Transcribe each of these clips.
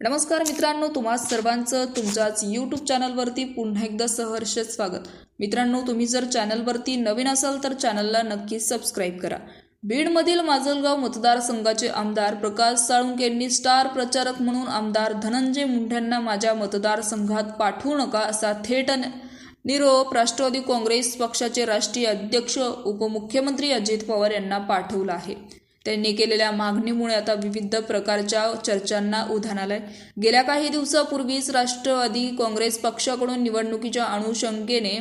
नमस्कार मित्रांनो तुम्हा सर्वांचं तुमच्याच यूट्यूब चॅनलवरती पुन्हा एकदा सहर्ष स्वागत. मित्रांनो तुम्ही जर चॅनलवरती नवीन असाल तर चॅनलला नक्की सबस्क्राईब करा. बीडमधील माजलगाव मतदारसंघाचे आमदार प्रकाश साळुंके यांनी स्टार प्रचारक म्हणून आमदार धनंजय मुंढ्यांना माझ्या मतदारसंघात पाठवू नका असा थेट निरोप राष्ट्रवादी काँग्रेस पक्षाचे राष्ट्रीय अध्यक्ष उपमुख्यमंत्री अजित पवार यांना पाठवला आहे. त्यांनी केलेल्या मागणीमुळे आता विविध प्रकारच्या चर्चांना उधाण आलंय. गेल्या काही दिवसापूर्वीच राष्ट्रवादी काँग्रेस पक्षाकडून निवडणुकीच्या अनुषंगेने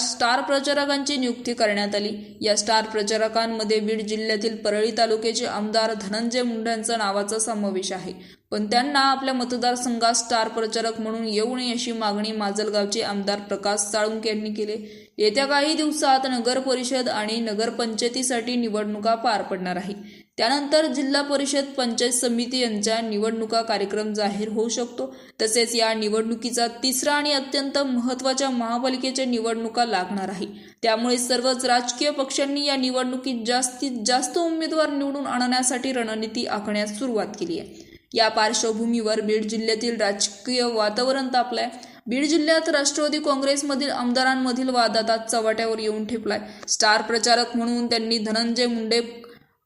स्टार प्रचारकांची नियुक्ती करण्यात आली. या स्टार प्रचारकांमध्ये बीड जिल्ह्यातील परळी तालुक्याचे आमदार धनंजय मुंढे नावाचा समावेश आहे. पण त्यांना आपल्या मतदारसंघात स्टार प्रचारक म्हणून येऊ नये अशी मागणी माजलगावचे आमदार प्रकाश साळुंके यांनी केली. येत्या काही दिवसात नगर परिषद आणि नगरपंचायतीसाठी निवडणुका पार पडणार आहे. त्यानंतर जिल्हा परिषद पंचायत समिती यांच्या निवडणुका कार्यक्रम जाहीर होऊ शकतो. तसेच या निवडणुकीचा तिसरा आणि अत्यंत महत्त्वाच्या महापालिकेच्या निवडणुका लागणार आहे. त्यामुळे सर्वच राजकीय पक्षांनी या निवडणुकीत जास्तीत जास्त उमेदवार निवडून आणण्यासाठी रणनीती आखण्यास सुरुवात केली आहे. या पार्श्वभूमीवर बीड जिल्ह्यातील राजकीय वातावरण तापलंय. बीड जिल्ह्यात राष्ट्रवादी काँग्रेसमधील आमदारांमधील वाद आता चव्हाट्यावर येऊन ठेपलाय. स्टार प्रचारक म्हणून त्यांनी धनंजय मुंडे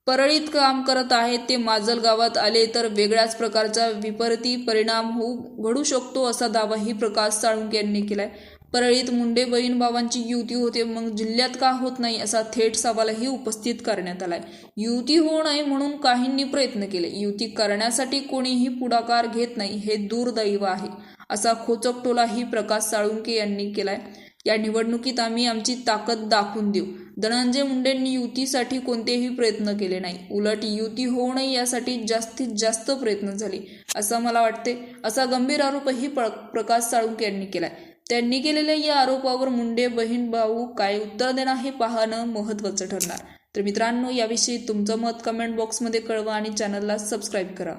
परळीत काम करत आहेत ते माजल गावात आले तर वेगळ्याच प्रकारचा विपरीती परिणाम होऊ घडू शकतो असा दावाही प्रकाश साळुंके यांनी केलाय. परळीत मुंडे बहीण भावांची युती होते मग जिल्ह्यात का होत नाही असा थेट सवालही उपस्थित करण्यात आलाय. युती होऊ नये म्हणून काहींनी प्रयत्न केले. युती करण्यासाठी कोणीही पुढाकार घेत नाही हे दुर्दैव आहे असा खोचक टोलाही प्रकाश साळुंके यांनी केलाय. या निवडणुकीत आम्ही आमची ताकद दाखवून देऊ. धनंजय मुंडेंनी युतीसाठी कोणतेही प्रयत्न केले नाही. उलट युती होऊ नये यासाठी जास्तीत जास्त प्रयत्न झाले असं मला वाटते असा गंभीर आरोपही प्र प्रकाश साळुंके यांनी केलाय. त्यांनी केलेल्या या आरोपावर मुंडे बहीण भाऊ काय उत्तर देणार हे पाहणं महत्त्वाचं ठरणार. तर मित्रांनो याविषयी तुमचं मत कमेंट बॉक्समध्ये कळवा आणि चॅनलला सबस्क्राईब करा.